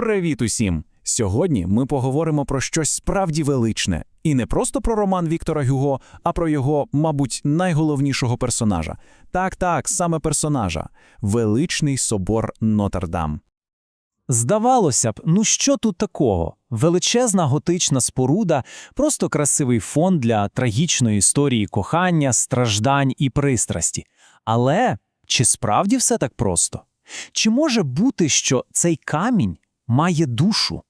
Привіт усім! Сьогодні ми поговоримо про щось справді величне, і не просто про роман Віктора Гюго, а про його, мабуть, найголовнішого персонажа. Так, так, саме персонажа величний собор Нотр-Дам. Здавалося б, ну що тут такого? Величезна готична споруда, просто красивий фон для трагічної історії кохання, страждань і пристрасті. Але чи справді все так просто? Чи може бути, що цей камінь має душу?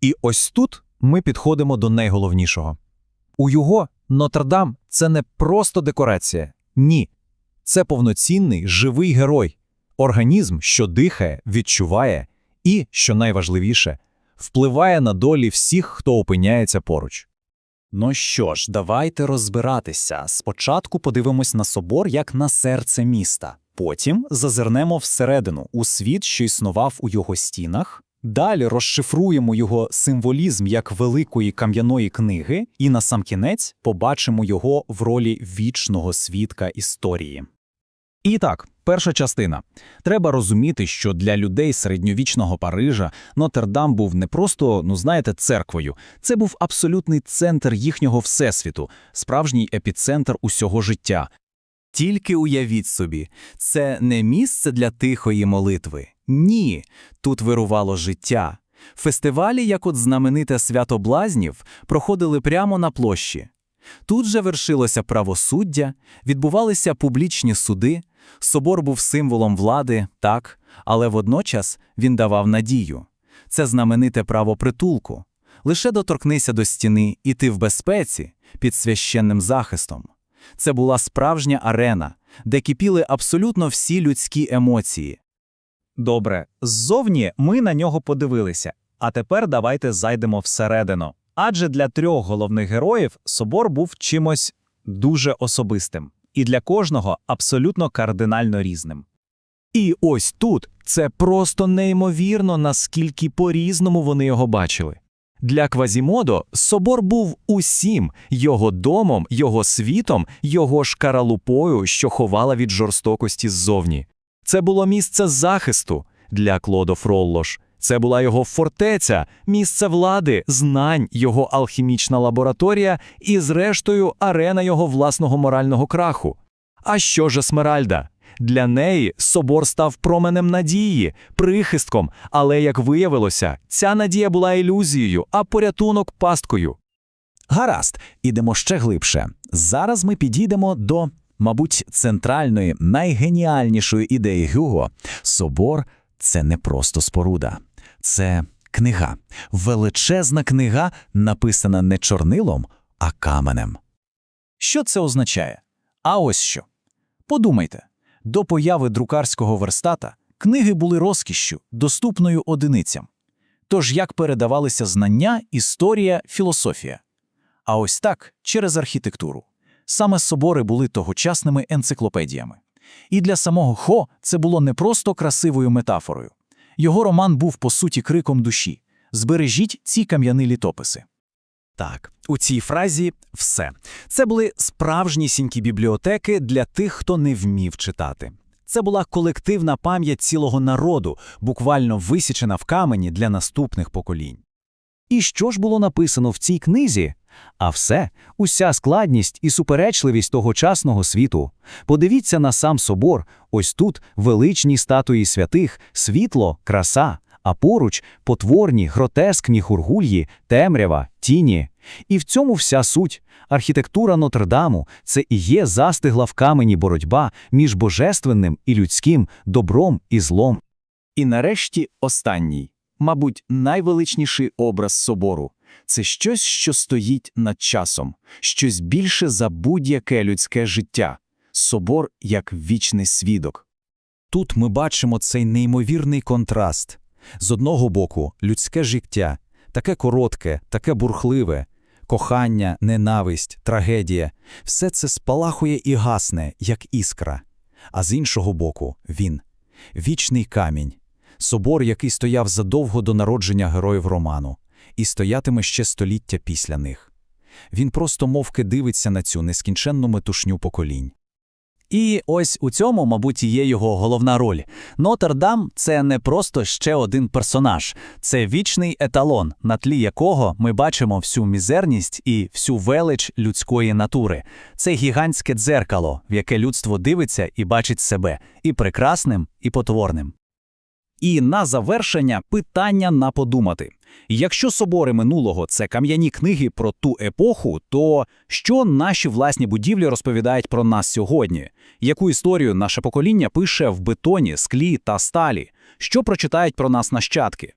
І ось тут ми підходимо до найголовнішого. У його Нотр-Дам це не просто декорація. Ні. Це повноцінний живий герой, організм, що дихає, відчуває і, що найважливіше, впливає на долі всіх, хто опиняється поруч. Ну що ж, давайте розбиратися. Спочатку подивимось на собор як на серце міста. Потім зазирнемо всередину у світ, що існував у його стінах. Далі розшифруємо його символізм як великої кам'яної книги, і насамкінець побачимо його в ролі вічного свідка історії. І так, перша частина. Треба розуміти, що для людей середньовічного Парижа Нотр-Дам був не просто, ну знаєте, церквою. Це був абсолютний центр їхнього всесвіту, справжній епіцентр усього життя. Тільки уявіть собі, це не місце для тихої молитви. Ні, тут вирувало життя. Фестивалі, як от знамените свято блазнів, проходили прямо на площі. Тут же вершилося правосуддя, відбувалися публічні суди, собор був символом влади, так, але водночас він давав надію. Це знамените право притулку. Лише доторкнися до стіни, і ти в безпеці, під священним захистом. Це була справжня арена, де кипіли абсолютно всі людські емоції. Добре, ззовні ми на нього подивилися. А тепер давайте зайдемо всередину. Адже для трьох головних героїв собор був чимось дуже особистим, і для кожного абсолютно кардинально різним. І ось тут це просто неймовірно, наскільки по-різному вони його бачили. Для Квазімодо собор був усім його домом, його світом, його шкаралупою, що ховала від жорстокості ззовні. Це було місце захисту для Клодо Фроллош. Це була його фортеця, місце влади, знань, його алхімічна лабораторія і, зрештою, арена його власного морального краху. А що ж Есмеральда? Для неї собор став променем надії, прихистком, але, як виявилося, ця надія була ілюзією, а порятунок пасткою. Гаразд, ідемо ще глибше. Зараз ми підійдемо до, мабуть, центральної, найгеніальнішої ідеї Гюго. Собор це не просто споруда, це книга, величезна книга, написана не чорнилом, а каменем. Що це означає? А ось що. Подумайте, до появи друкарського верстата книги були розкішшю, доступною одиницям. Тож як передавалися знання, історія, філософія? А ось так через архітектуру. Саме собори були тогочасними енциклопедіями. І для самого Хо це було не просто красивою метафорою. Його роман був по суті криком душі: збережіть ці кам'яні літописи. Так, у цій фразі все. Це були справжнісінькі бібліотеки для тих, хто не вмів читати. Це була колективна пам'ять цілого народу, буквально висічена в камені для наступних поколінь. І що ж було написано в цій книзі? А все, уся складність і суперечливість тогочасного світу. Подивіться на сам собор, ось тут величні статуї святих, світло, краса, а поруч потворні, гротескні хургульї, темрява, тіні. І в цьому вся суть. Архітектура Нотр-Даму – це і є застигла в камені боротьба між божественним і людським, добром і злом. І нарешті останній, мабуть, найвеличніший образ собору. Це щось, що стоїть над часом, щось більше за будь-яке людське життя. Собор як вічний свідок. Тут ми бачимо цей неймовірний контраст. З одного боку, людське життя, таке коротке, таке бурхливе, кохання, ненависть, трагедія все це спалахує і гасне, як іскра. А з іншого боку, він вічний камінь, собор, який стояв задовго до народження героїв роману, і стоятиме ще століття після них. Він просто мовки дивиться на цю нескінченну метушню поколінь. І ось у цьому, мабуть, і є його головна роль. Нотр-Дам – це не просто ще один персонаж, це вічний еталон, на тлі якого ми бачимо всю мізерність і всю велич людської натури. Це гігантське дзеркало, в яке людство дивиться і бачить себе і прекрасним, і потворним. І на завершення питання на подумати. Якщо собори минулого – це кам'яні книги про ту епоху, то що наші власні будівлі розповідають про нас сьогодні? Яку історію наше покоління пише в бетоні, склі та сталі? Що прочитають про нас нащадки?